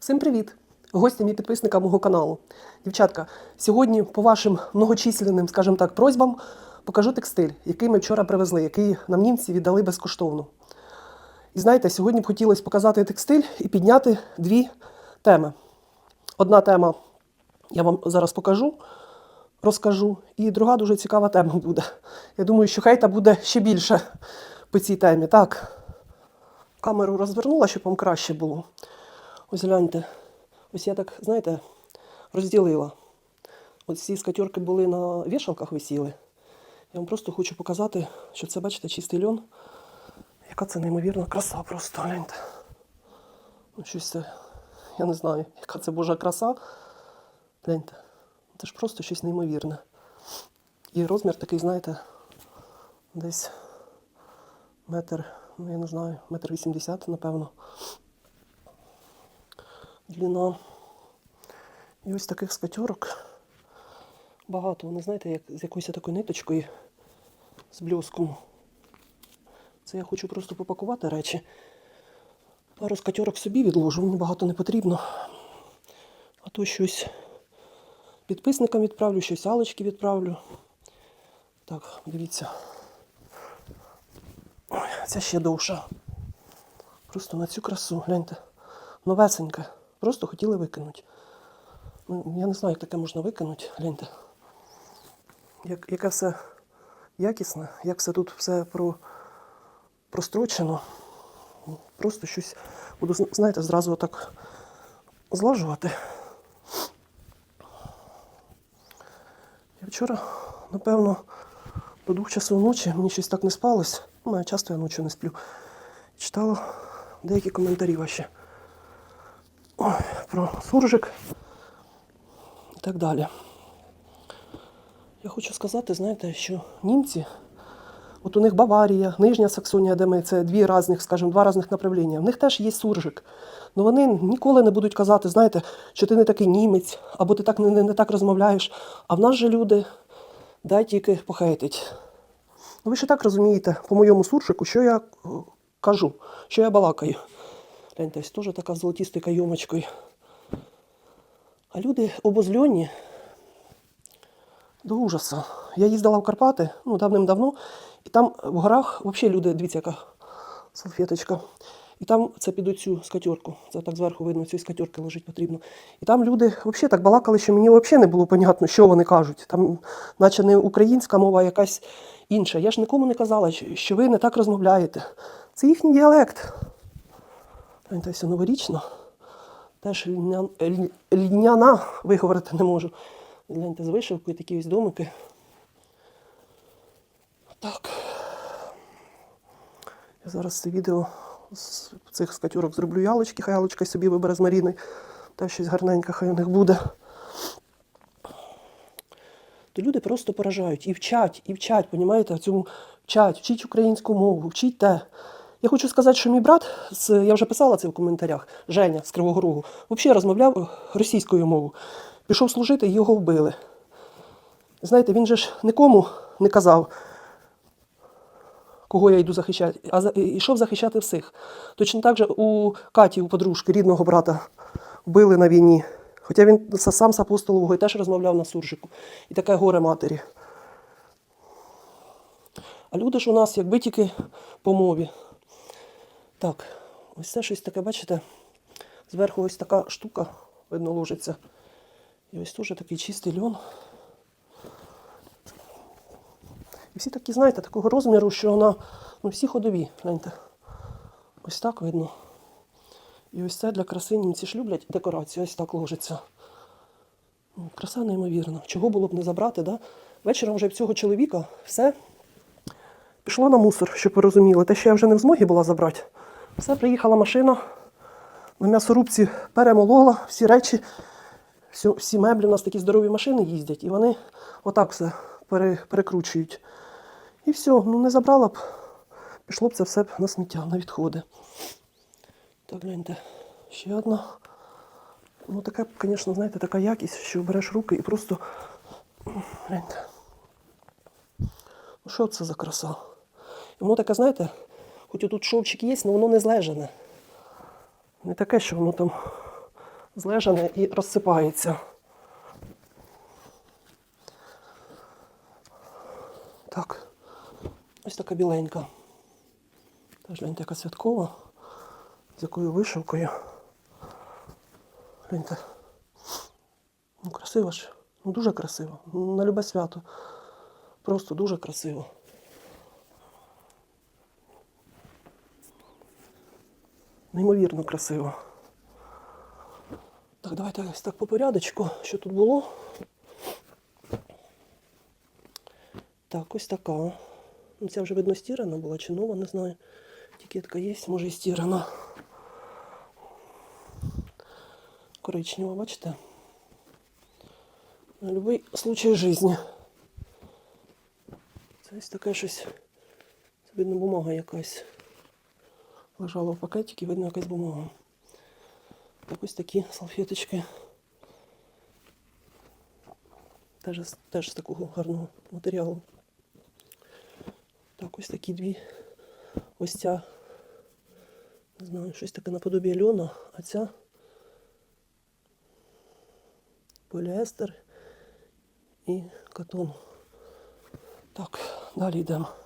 Всім привіт! Гостям і підписникам мого каналу. Дівчатка, сьогодні по вашим многочисленним, скажімо так, просьбам покажу текстиль, який ми вчора привезли, який нам німці віддали безкоштовно. І знаєте, сьогодні б хотілося показати текстиль і підняти дві теми. Одна тема я вам зараз покажу, розкажу, і друга дуже цікава тема буде. Я думаю, що хейта буде ще більше по цій темі. Так, камеру розвернула, щоб вам краще було. Ось гляньте. Ось я так, знаєте, розділила. Ось ці скатерки були на вішалках висіли. Я вам просто хочу показати, що це, бачите, чистий льон. Яка це неймовірна краса просто, гляньте. Ну, щось це, я не знаю, яка це божа краса. Гляньте. Це ж просто щось неймовірне. І розмір такий, знаєте, десь метр, ну я не знаю, метр вісімдесят, напевно. Длина. І ось таких скатерок багато. Вони, знаєте, як з якоюсь такою ниточкою з бльоском. Це я хочу просто попакувати речі. Пару скатерок собі відложу, мені багато не потрібно. А то щось підписникам відправлю, щось алочки відправлю. Так, дивіться. Ой, ця ще довша. Просто на цю красу, гляньте. Новесеньке. Просто хотіли викинути. Ну, я не знаю, як таке можна викинути. Гляньте. Як, яке все якісне, як все тут все про, прострочено. Просто щось буду, знаєте, зразу отак злажувати. Я вчора, напевно, до двох часов ночі мені щось так не спалось. Ну, я часто я ночі не сплю. Читала деякі коментарі ваші. Ой, про суржик і так далі. Я хочу сказати, знаєте, що німці, от у них Баварія, Нижня Саксонія, де ми це дві різних, скажімо, два різних направлення. В них теж є суржик. Але вони ніколи не будуть казати, знаєте, що ти не такий німець, або ти так не, не, не так розмовляєш. А в нас же люди дай тільки похейтить. Ну ви і так розумієте, по моєму суржику, що я е, кажу, що я балакаю. Гляньте, ось теж така з золотістою кайомочкою. А люди обозльонні до ужасу. Я їздила в Карпати ну, давним-давно, і там в горах взагалі люди, дивіться, яка салфеточка. І там це під оцю скатерку. Це так зверху видно, цієї скатерки лежить потрібно. І там люди взагалі так балакали, що мені взагалі не було понятно, що вони кажуть. Там, наче не українська мова, а якась інша. Я ж нікому не казала, що ви не так розмовляєте. Це їхній діалект. Гляньте, все новорічно. Теж льня- ль- льняна виговорити не можу. Гляньте, з вишивкою такі ось домики. Так. Я зараз це відео з цих скатюрок зроблю ялочки, хай ялочка собі вибере з Маріною. Та щось гарненьке хай у них буде. То люди просто поражають і вчать, і вчать, понімаєте, цьому вчать, вчить українську мову, вчить те. Я хочу сказати, що мій брат, я вже писала це в коментарях, Женя з Кривого Рогу, взагалі розмовляв російською мовою. Пішов служити, його вбили. Знаєте, він же ж нікому не казав, кого я йду захищати, а йшов захищати всіх. Точно так же у Каті, у подружки, рідного брата, вбили на війні. Хоча він сам з апостолового і теж розмовляв на суржику. І таке горе матері. А люди ж у нас, якби тільки по мові. Так, ось це щось таке, бачите? Зверху ось така штука, видно, ложиться. І ось теж такий чистий льон. І всі такі, знаєте, такого розміру, що вона, ну, всі ходові, гляньте. Ось так видно. І ось це для краси німці ж люблять декорацію, ось так ложиться. Ну, краса неймовірна. Чого було б не забрати, да? Вечором вже в цього чоловіка все пішло на мусор, щоб ви розуміли. Те, що я вже не в змогі була забрати. Все, приїхала машина, на м'ясорубці перемолола всі речі, всі, всі меблі, у нас такі здорові машини їздять, і вони отак все пере, перекручують. І все, ну не забрала б, пішло б це все б на сміття, на відходи. Так, гляньте, ще одна. Ну, така, звісно, знаєте, така якість, що береш руки і просто. Гляньте. Ну, що це за краса? І воно таке, знаєте, хоч тут шовчик є, але воно не злежане. Не таке, що воно там злежане і розсипається. Так, ось така біленька. Теж гляньте, яка святкова, з якою вишивкою. Гляньте. Ну, красиво ж. Ну, дуже красиво. На любе свято. Просто дуже красиво. Неймовірно красиво. Так, давайте ось так по порядочку, що тут було. Так, ось така. Ну, Ця вже видно стірана була чи нова, не знаю. Тікетка є, може і стірана. Коричнева, бачите? На будь-який случай житті. Це ось таке щось. Це видно бумага якась. Лежала в пакетикі, видно якась бумага. Так ось такі салфеточки. Теж, теж з такого гарного матеріалу. Так, ось такі дві. Ось ця, не знаю, щось таке наподобі льона, а ця поліестер і катон. Так, далі йдемо.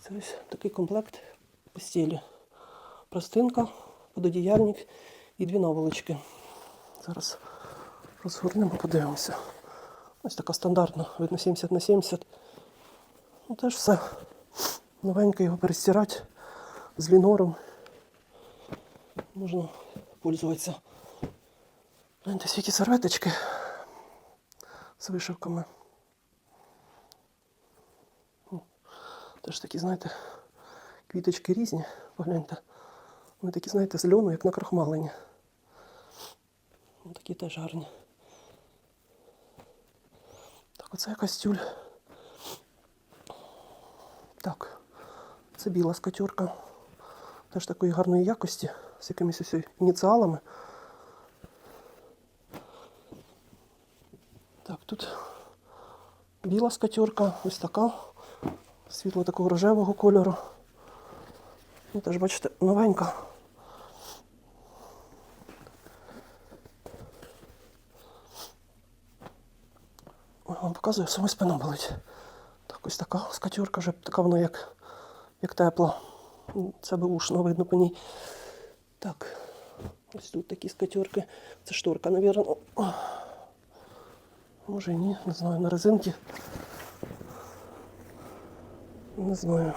Це ось такий комплект постілі. Простинка, пододіяльник і дві наволочки. Зараз розгорнемо, подивимося. Ось така стандартна, видно 70 на 70. Ну теж все. Новеньке його перестирати з лінором. Можна пользуватися. Гляньте, скільки серветочки з вишивками. Теж такі, знаєте, квіточки різні, погляньте. Вони такі, знаєте, з льону, як на крахмалені. Ну, такі теж гарні. Так, оце якась тюль. Так, це біла скатюрка. Теж такої гарної якості, з якимись ось ініціалами. Так, тут біла скатюрка, ось така, світло такого рожевого кольору. Ну, теж, бачите, новенька. Ой, вам показую, сама спина болить. Так, ось така скатюрка, вже така вона як, як тепла. Це бушно видно по ній. Так, ось тут такі скатюрки. Це шторка, навірно. Може і ні, не знаю, на резинці. Не знаю.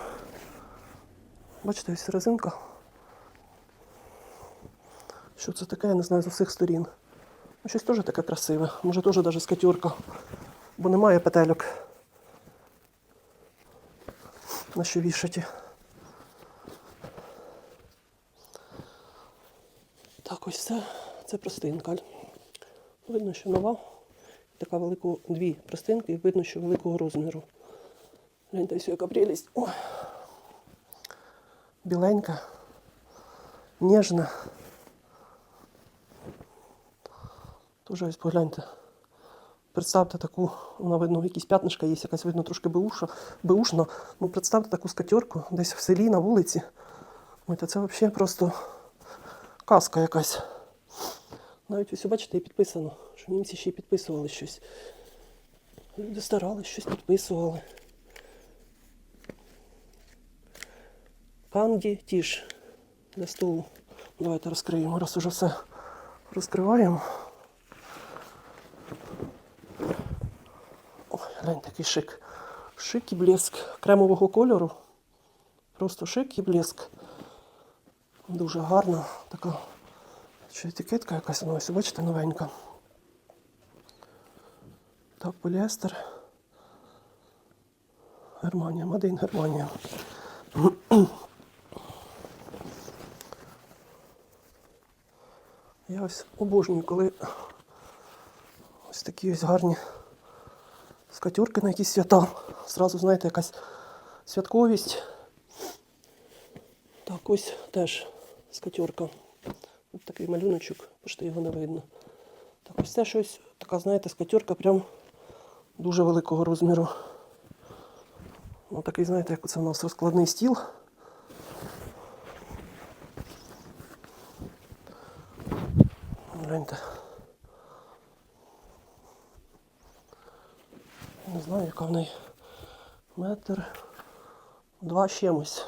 Бачите, ось резинка. Що це таке, я не знаю з усіх сторін. Ну, щось теж таке красиве. Може теж навіть скатюрка. Бо немає петельок. На що вішаті. Так, ось це, це простинка. Видно, що нова. Така велика, дві простинки, і видно, що великого розміру. Гляньте, ось яка прелість. Ой. Біленька, ніжна. Тоже ось погляньте. Представте таку, вона видно, якісь п'ятнишка є, якась видно трошки беуша, беушна. Ну, представте таку скатерку десь в селі на вулиці. Та це взагалі просто казка якась. Навіть ось, бачите, і підписано, що німці ще й підписували щось. Люди старались, щось підписували. Канді тіш для столу. Давайте розкриємо, раз уже все розкриваємо. Ой, глянь, такий шик. Шик і блеск кремового кольору. Просто шик і блеск. Дуже гарна така. Ще етикетка якась, ну ось, бачите, новенька. Так, поліестер. Германія, Мадин Германія. Ось обожнюю, коли ось такі ось гарні скатюрки на якісь свята. Зразу, знаєте, якась святковість. Так, ось теж скатюрка. Ось такий малюночок, що його не видно. Так, ось це щось, така, знаєте, скатюрка прям дуже великого розміру. Ну, такий, знаєте, як це у нас розкладний стіл. Гляньте. Не знаю, яка в неї. Метр. Два чимось.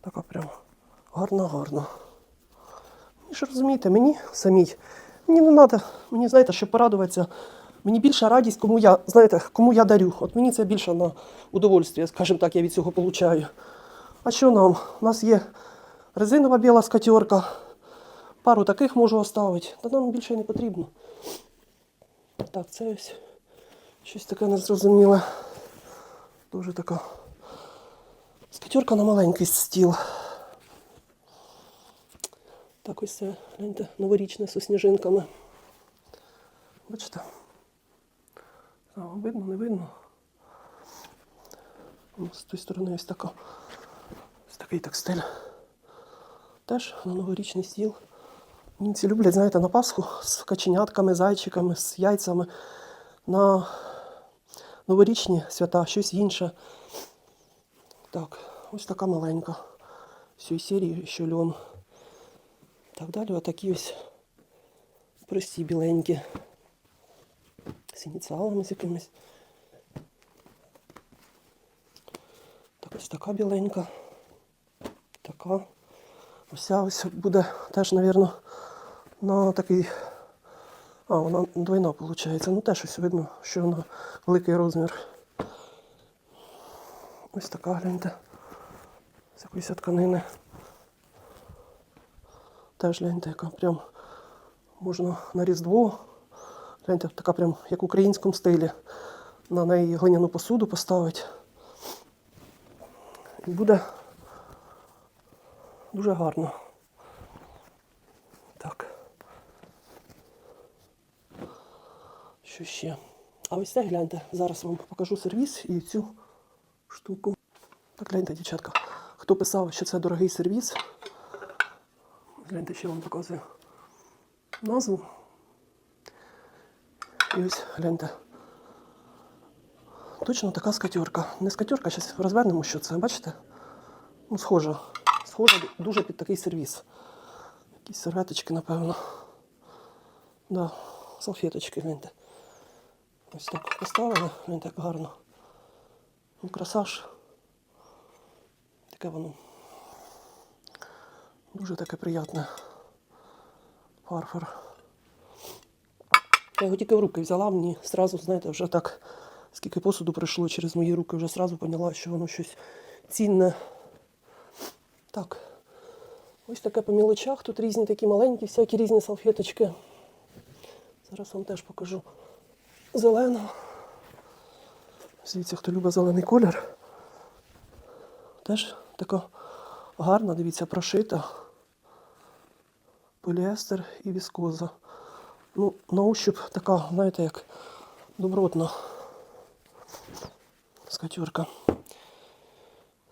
Така прям гарна-гарна. Ви ж розумієте, мені самій, мені не треба, мені знаєте, щоб порадуватися. Мені більша радість, кому я, знаєте, кому я дарю. От мені це більше на удовольствие, скажімо так, я від цього получаю. А що нам? У нас є резинова біла скатерка. Пару таких можу оставити. Та нам більше не потрібно. Так, це ось щось таке незрозуміле. Дуже така. Скатерка на маленький стіл. Так ось це, гляньте, новорічне з сніжинками. Бачите? А, видно, не видно. Ну, З тої сторони ось така. Ось такий текстиль. Теж на новорічний стіл. Німці люблять, знаєте, на Пасху з каченятками, зайчиками, з яйцями. На новорічні свята, щось інше. Так, ось така маленька. З цієї серії ще льон. Так далі, отакі ось прості біленькі. З ініціалами з якимись. Так ось така біленька. Така. Ця ось буде теж, мабуть, на такий. А, вона двойна виходить. Ну теж ось видно, що вона великий розмір. Ось така гляньте. З якоїсь тканини. Теж гляньте, яка прям можна на Різдво. Гляньте, така прям як в українському стилі. На неї глиняну посуду поставити. І буде дуже гарно. Так. Що ще? А ось це гляньте. Зараз вам покажу сервіс і цю штуку. Так, гляньте, дівчатка. Хто писав, що це дорогий сервіс? Гляньте, ще вам показую назву. І ось гляньте. Точно така скатерка. Не скатерка, зараз розвернемо, що це, бачите? Ну, схоже. Схоже дуже під такий сервіс. Якісь серветочки, напевно. Да, салфеточки, гляньте. Ось так поставили, гляньте, як гарно. Ну, красаж. Таке воно. Дуже таке приятне. Фарфор. Я його тільки в руки взяла, мені сразу, знаєте, вже так, скільки посуду пройшло через мої руки, вже сразу поняла, що воно щось цінне. Так. Ось таке по мілочах. Тут різні такі маленькі, всякі різні салфеточки. Зараз вам теж покажу. Зелена. Дивіться, хто любить зелений колір. Теж така гарна, дивіться, прошита. Поліестер і віскоза. Ну, на ощуп така, знаєте, як добротна скатюрка.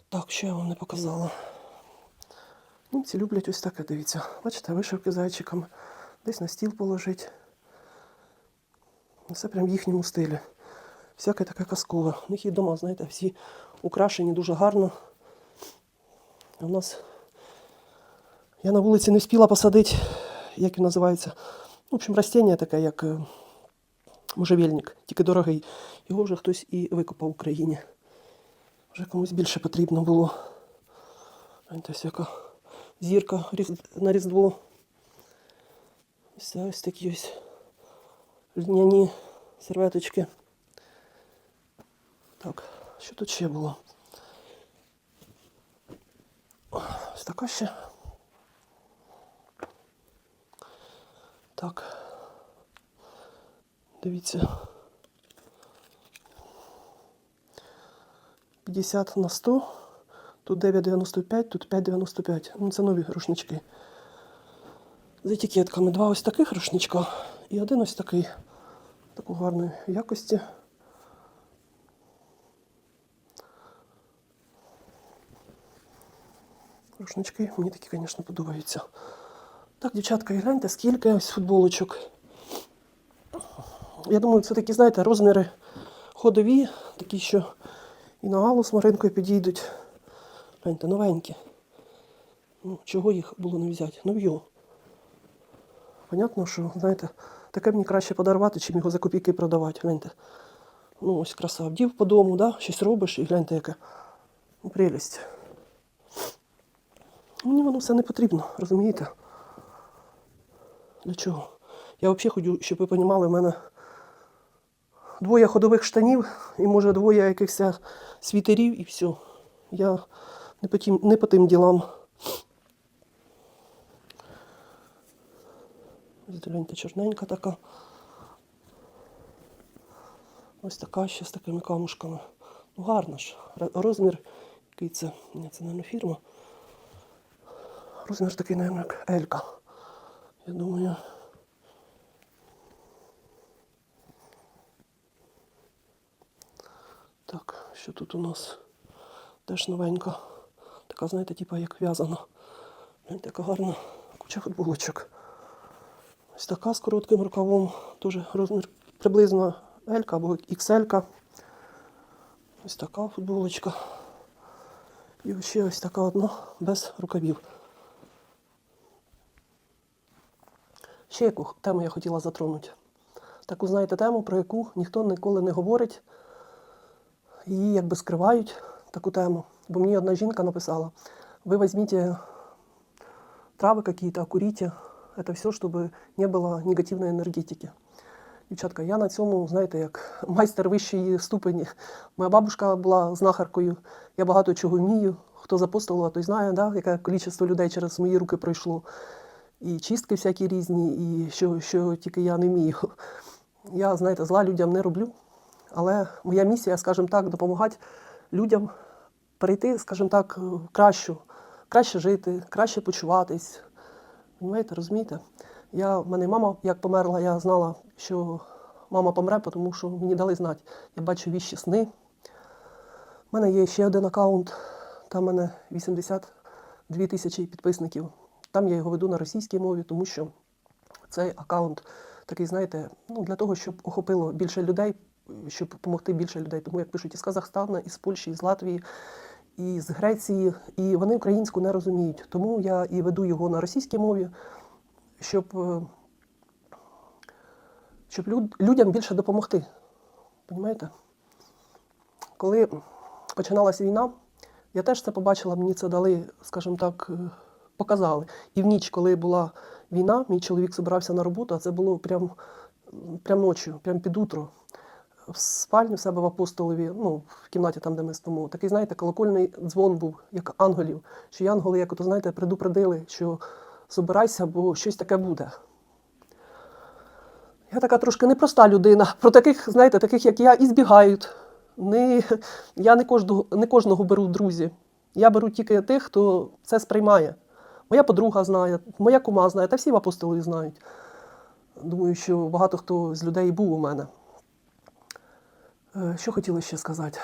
Так, що я вам не показала. Німці люблять ось таке, дивіться. Бачите, вишивки зайчиками. Десь на стіл положить. Все прям в їхньому стилі. Всяке таке казкове. У них і дома, знаєте, всі украшені дуже гарно. А у нас я на вулиці не встигла посадити, як він називається. В общем, растіння таке, як е, можжевельник, тільки дорогий. Його вже хтось і викопав в Україні. Вже комусь більше потрібно було. Ось яка зірка різ- на Різдво. Ось ось такі ось льняні серветочки. Так, що тут ще було? Ось така ще. Так. Дивіться. 50 на 100. Тут 9,95, тут 5,95. Ну, це нові рушнички. З етикетками. Два ось таких рушничка і один ось такий. Такої гарної якості. Рушнички мені такі, звісно, подобаються. Так, дівчатка, і гляньте, скільки ось футболочок. Я думаю, це такі, знаєте, розміри ходові, такі, що і на Аллу з Маринкою підійдуть. Гляньте, новенькі. Ну, чого їх було не взяти? Ну йо. Понятно, що, знаєте, таке мені краще подарувати, чим його за копійки продавати. Гляньте. Ну, ось краса. Вдів по дому, да? щось робиш і гляньте, яке. Прелість. Мені воно все не потрібно, розумієте? Для чого? Я взагалі хочу, щоб ви розуміли, в мене двоє ходових штанів і може двоє якихось світерів і все. Я не по тим, не по тим ділам. Ось гляньте, чорненька така. Ось така ще з такими камушками. Ну гарна ж. Розмір, який це? Ні, це, мабуть, фірма. Розмір такий, мабуть, як Елька. Я думаю. Так, що тут у нас? Теж новенька. Така, знаєте, типа як в'язана. Гляньте, яка гарна куча футболочок. Ось така з коротким рукавом. Дуже розмір приблизно L або XL. Ось така футболочка. І ще ось така одна без рукавів. Ще яку тему я хотіла затронути. Таку, знаєте, тему, про яку ніхто ніколи не говорить. Її якби скривають таку тему. Бо мені одна жінка написала: ви візьміть травы какие-то, курите. Это все, чтобы не було негативної енергетики. Дівчатка, я на цьому, знаєте, як майстер вищої ступені. Моя бабушка була знахаркою, я багато чого вмію. Хто з апостолу, той знає, да, яке кількість людей через мої руки пройшло. І чистки всякі різні, і що, що тільки я не вмію. Я, знаєте, зла людям не роблю, але моя місія, скажімо так, допомагати людям перейти, скажімо так, кращу, краще жити, краще почуватись. Розумієте, розумієте? Я, в мене мама, як померла, я знала, що мама помре, тому що мені дали знати. Я бачу віщі сни. У мене є ще один аккаунт, там в мене 82 тисячі підписників. Там я його веду на російській мові, тому що цей аккаунт такий, знаєте, ну, для того, щоб охопило більше людей, щоб допомогти більше людей. Тому як пишуть із Казахстана, із Польщі, із Латвії, і з Греції, і вони українську не розуміють. Тому я і веду його на російській мові, щоб, е, щоб люд, людям більше допомогти. Понімаєте? Коли починалася війна, я теж це побачила, мені це дали, скажімо так, е, показали. І в ніч, коли була війна, мій чоловік збирався на роботу, а це було прям, прям ночі, прям під утро. В спальні в себе в апостолові, ну, в кімнаті там, де ми спимо, такий, знаєте, колокольний дзвон був, як ангелів. Що янголи, як ото, знаєте, предупредили, що збирайся, бо щось таке буде. Я така трошки непроста людина. Про таких, знаєте, таких, як я, і збігають. Не, я не кожного, не кожного беру друзі. Я беру тільки тих, хто це сприймає. Моя подруга знає, моя кума знає, та всі в апостолі знають. Думаю, що багато хто з людей був у мене. Е, Що хотіла ще сказати?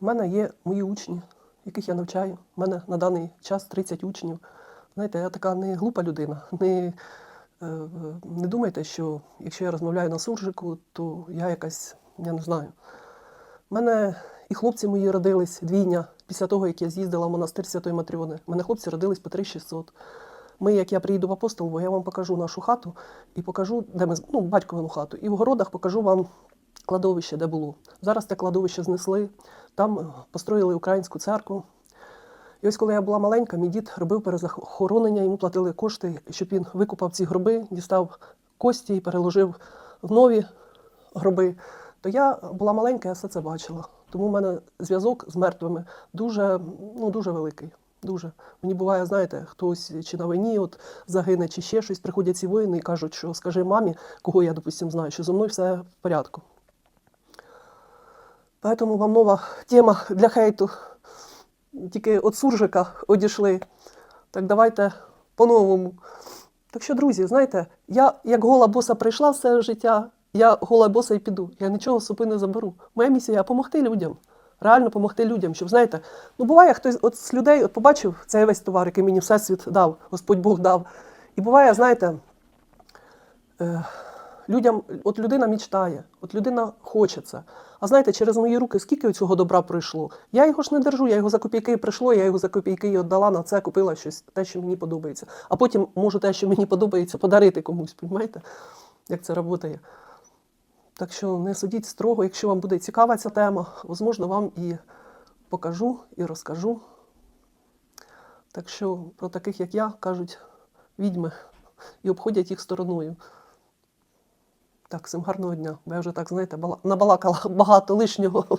У мене є мої учні, яких я навчаю. У мене на даний час 30 учнів. Знаєте, я така не глупа людина. Не, е, не думайте, що якщо я розмовляю на суржику, то я якась, я не знаю. У мене і хлопці мої родились двійня після того, як я з'їздила в монастир Святої Матріони. У мене хлопці родились по 3600. Ми, як я приїду в апостолово, я вам покажу нашу хату і покажу, де ми ну, батьковину хату. І в городах покажу вам кладовище, де було. Зараз те кладовище знесли, там е, построїли українську церкву. І ось коли я була маленька, мій дід робив перезахоронення, йому платили кошти, щоб він викупав ці гроби, дістав кості і переложив в нові гроби. То я була маленька, я все це бачила. Тому в мене зв'язок з мертвими дуже, ну, дуже великий. Дуже. Мені буває, знаєте, хтось чи на війні от загине, чи ще щось, приходять ці воїни і кажуть, що скажи мамі, кого я, допустим, знаю, що зі мною все в порядку. Поэтому вам нова тема для хейту. Тільки від суржика одійшли. Так давайте по-новому. Так що, друзі, знаєте, я як гола боса прийшла все життя, я гола боса і піду. Я нічого з не заберу. Моя місія допомогти людям. Реально допомогти людям, щоб знаєте, ну буває, хтось от з людей от побачив цей весь товар, який мені Всесвіт дав, Господь Бог дав. І буває, знаєте, е, людям, от людина мічтає, от людина хоче це. А знаєте, через мої руки скільки цього добра пройшло? Я його ж не держу, я його за копійки прийшло, я його за копійки і віддала на це, купила щось, те, що мені подобається. А потім можу те, що мені подобається, подарити комусь, розумієте, як це працює. Так що не судіть строго, якщо вам буде цікава ця тема, можливо, вам і покажу, і розкажу. Так що про таких, як я, кажуть відьми і обходять їх стороною. Так, всім гарного дня. Бо я вже так, знаєте, набалакала багато лишнього.